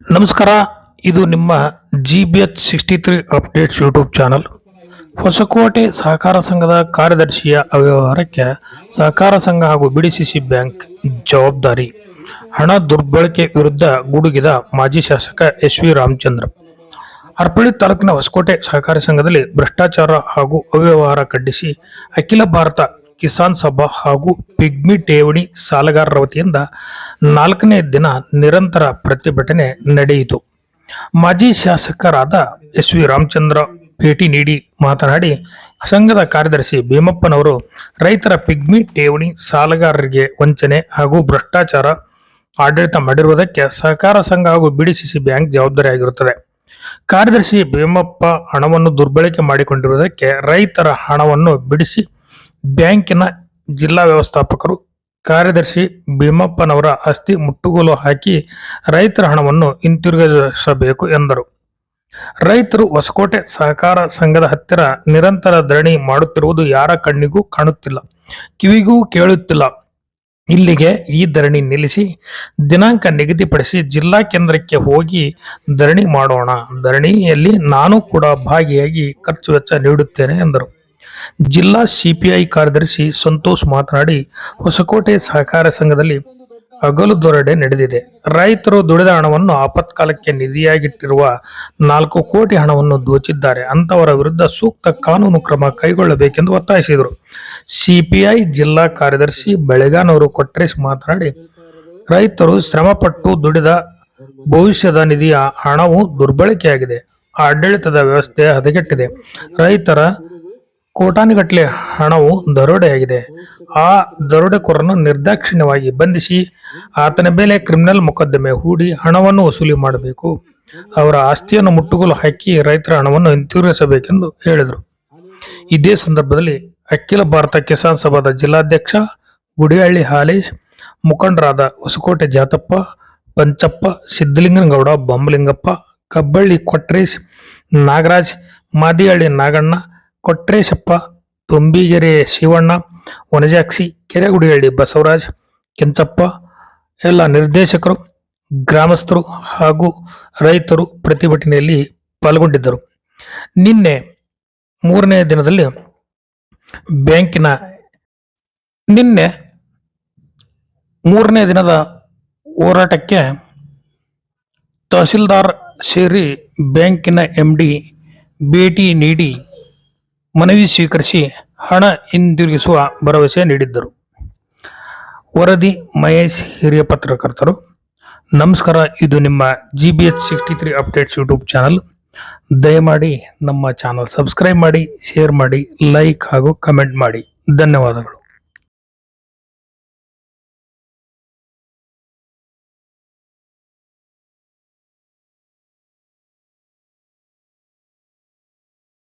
ನಮಸ್ಕಾರ, ಇದು ನಿಮ್ಮ G B H sixty three updates YouTube channel Hosakote ಸಹಕಾರ ಸಂಘದ ಕಾರ್ಯದರ್ಶಿಯ ಅವ್ಯವಹಾರಕ್ಕೆ ಸಹಕಾರ ಸಂಘ ಹಾಗೂ ಬಿಡಿಸಿಸಿ ಬ್ಯಾಂಕ್ ಜವಾಬ್ದಾರಿ. ಹಣ ದುರ್ಬಳಕೆ ವಿರುದ್ಧ ಗುಡುಗಿದ ಮಾಜಿ ಶಾಸಕ ಎಸ್ ವಿ ರಾಮಚಂದ್ರ. ಹರಪಳ್ಳಿ ತಾಲೂಕಿನ ಹೊಸಕೋಟೆ ಸಹಕಾರ ಸಂಘದಲ್ಲಿ ಭ್ರಷ್ಟಾಚಾರ ಹಾಗೂ ಅವ್ಯವಹಾರ ಖಂಡಿಸಿ ಅಖಿಲ ಭಾರತ ಕಿಸಾನ್ ಸಭಾ ಹಾಗೂ ಪಿಗ್ಮಿ ಠೇವಣಿ ಸಾಲಗಾರರ ವತಿಯಿಂದ ನಾಲ್ಕನೇ ದಿನ ನಿರಂತರ ಪ್ರತಿಭಟನೆ ನಡೆಯಿತು. ಮಾಜಿ ಶಾಸಕರಾದ ಎಸ್ ವಿ ರಾಮಚಂದ್ರ ಭೇಟಿ ನೀಡಿ ಮಾತನಾಡಿ, ಸಂಘದ ಕಾರ್ಯದರ್ಶಿ ಭೀಮಪ್ಪನವರು ರೈತರ ಪಿಗ್ಮಿ ಠೇವಣಿ ಸಾಲಗಾರರಿಗೆ ವಂಚನೆ ಹಾಗೂ ಭ್ರಷ್ಟಾಚಾರ ಆಡಳಿತ ಮಾಡಿರುವುದಕ್ಕೆ ಸಹಕಾರ ಸಂಘ ಹಾಗೂ ಬಿಡಿಸಿಸಿ ಬ್ಯಾಂಕ್ ಜವಾಬ್ದಾರಿಯಾಗಿರುತ್ತದೆ. ಕಾರ್ಯದರ್ಶಿ ಭೀಮಪ್ಪ ಹಣವನ್ನು ದುರ್ಬಳಕೆ ಮಾಡಿಕೊಂಡಿರುವುದಕ್ಕೆ ರೈತರ ಹಣವನ್ನು ಬಿಡಿಸಿ ಬ್ಯಾಂಕಿನ ಜಿಲ್ಲಾ ವ್ಯವಸ್ಥಾಪಕರು, ಕಾರ್ಯದರ್ಶಿ ಭೀಮಪ್ಪನವರ ಅಸ್ಥಿ ಮುಟ್ಟುಗೋಲು ಹಾಕಿ ರೈತರ ಹಣವನ್ನು ಹಿಂತಿರುಗಿಸಬೇಕು ಎಂದರು. ರೈತರು ಹೊಸಕೋಟೆ ಸಹಕಾರ ಸಂಘದ ಹತ್ತಿರ ನಿರಂತರ ಧರಣಿ ಮಾಡುತ್ತಿರುವುದು ಯಾರ ಕಣ್ಣಿಗೂ ಕಾಣುತ್ತಿಲ್ಲ, ಕಿವಿಗೂ ಕೇಳುತ್ತಿಲ್ಲ. ಇಲ್ಲಿಗೆ ಈ ಧರಣಿ ನಿಲ್ಲಿಸಿ ದಿನಾಂಕ ನಿಗದಿಪಡಿಸಿ ಜಿಲ್ಲಾ ಕೇಂದ್ರಕ್ಕೆ ಹೋಗಿ ಧರಣಿ ಮಾಡೋಣ. ಧರಣಿಯಲ್ಲಿ ನಾನು ಕೂಡ ಭಾಗಿಯಾಗಿ ಖರ್ಚು ವೆಚ್ಚ ನೀಡುತ್ತೇನೆ ಎಂದರು. ಜಿಲ್ಲಾ ಸಿಪಿಐ ಕಾರ್ಯದರ್ಶಿ ಸಂತೋಷ್ ಮಾತನಾಡಿ, ಹೊಸಕೋಟೆ ಸಹಕಾರ ಸಂಘದಲ್ಲಿ ಹಗಲು ದೊರಡೆ ನಡೆದಿದೆ. ರೈತರು ದುಡಿದ ಹಣವನ್ನು ಆಪತ್ಕಾಲಕ್ಕೆ ನಿಧಿಯಾಗಿಟ್ಟಿರುವ ನಾಲ್ಕು ಕೋಟಿ ಹಣವನ್ನು ದೋಚಿದ್ದಾರೆ. ಅಂತವರ ವಿರುದ್ಧ ಸೂಕ್ತ ಕಾನೂನು ಕ್ರಮ ಕೈಗೊಳ್ಳಬೇಕೆಂದು ಒತ್ತಾಯಿಸಿದರು. ಸಿಪಿಐ ಜಿಲ್ಲಾ ಕಾರ್ಯದರ್ಶಿ ಬೆಳಗಾನವರು ಕೊಟ್ರೇಶ್ ಮಾತನಾಡಿ, ರೈತರು ಶ್ರಮಪಟ್ಟು ದುಡಿದ ಭವಿಷ್ಯದ ನಿಧಿಯ ಹಣವು ದುರ್ಬಳಕೆಯಾಗಿದೆ. ಆಡಳಿತದ ವ್ಯವಸ್ಥೆ ಹದಗೆಟ್ಟಿದೆ. ರೈತರ ಕೋಟಾನುಗಟ್ಟಲೆ ಹಣವು ದರೋಡೆಯಾಗಿದೆ. ಆ ದರೋಡೆಕೋರನ್ನು ನಿರ್ದಾಕ್ಷಿಣ್ಯವಾಗಿ ಬಂಧಿಸಿ ಆತನ ಮೇಲೆ ಕ್ರಿಮಿನಲ್ ಮೊಕದ್ದಮೆ ಹೂಡಿ ಹಣವನ್ನು ವಸೂಲಿ ಮಾಡಬೇಕು. ಅವರ ಆಸ್ತಿಯನ್ನು ಮುಟ್ಟುಗೋಲು ಹಾಕಿ ರೈತರ ಹಣವನ್ನು ಹಿಂತಿರುಗಿಸಬೇಕೆಂದು ಹೇಳಿದರು. ಇದೇ ಸಂದರ್ಭದಲ್ಲಿ ಅಖಿಲ ಭಾರತ ಕಿಸಾನ್ ಸಭಾದ ಜಿಲ್ಲಾಧ್ಯಕ್ಷ ಗುಡಿಹಳ್ಳಿ ಹಾಲೇಶ್, ಮುಖಂಡರಾದ ಹೊಸಕೋಟೆ ಜಾತಪ್ಪ, ಪಂಚಪ್ಪ ಸಿದ್ದಲಿಂಗನಗೌಡ ಬೊಮ್ಮಲಿಂಗಪ್ಪ ಕಬ್ಬಳ್ಳಿ ಕೊಟ್ರೇಶ್, ನಾಗರಾಜ್, ಮಾದಿಹಳ್ಳಿ ನಾಗಣ್ಣ ಕೊಟ್ರೇಶಪ್ಪ, ತುಂಬಿಗೆರೆ ಶಿವಣ್ಣ, ವನಜಾಕ್ಷಿ, ಕೆರೆಗುಡಿಹಳ್ಳಿ ಬಸವರಾಜ್, ಕೆಂಚಪ್ಪ, ಎಲ್ಲ ನಿರ್ದೇಶಕರು, ಗ್ರಾಮಸ್ಥರು ಹಾಗೂ ರೈತರು ಪ್ರತಿಭಟನೆಯಲ್ಲಿ ಪಾಲ್ಗೊಂಡಿದ್ದರು. ನಿನ್ನೆ ಮೂರನೇ ದಿನದಲ್ಲಿ ಬ್ಯಾಂಕಿನ ನಿನ್ನೆ ಮೂರನೇ ದಿನದ ಹೋರಾಟಕ್ಕೆ ತಹಸೀಲ್ದಾರ್ ಸೇರಿ ಬ್ಯಾಂಕಿನ ಎಂಡಿ ಭೇಟಿ ನೀಡಿ ಮನವಿ ಸ್ವೀಕರಿಸಿ ಹಣ ಹಿಂದಿರುಗಿಸುವ ಭರವಸೆ ನೀಡಿದ್ದರು. ವರದಿ ಮಹೇಶ್ ಹಿರಿಯ ಪತ್ರಕರ್ತರು, ನಮಸ್ಕಾರ. ಇದು ನಿಮ್ಮ G B H sixty three updates YouTube channel ದಯಮಾಡಿ ನಮ್ಮ ಚಾನಲ್ ಸಬ್ಸ್ಕ್ರೈಬ್ ಮಾಡಿ ಶೇರ್ ಮಾಡಿ ಲೈಕ್ ಹಾಗೂ ಕಮೆಂಟ್ ಮಾಡಿ. ಧನ್ಯವಾದಗಳು.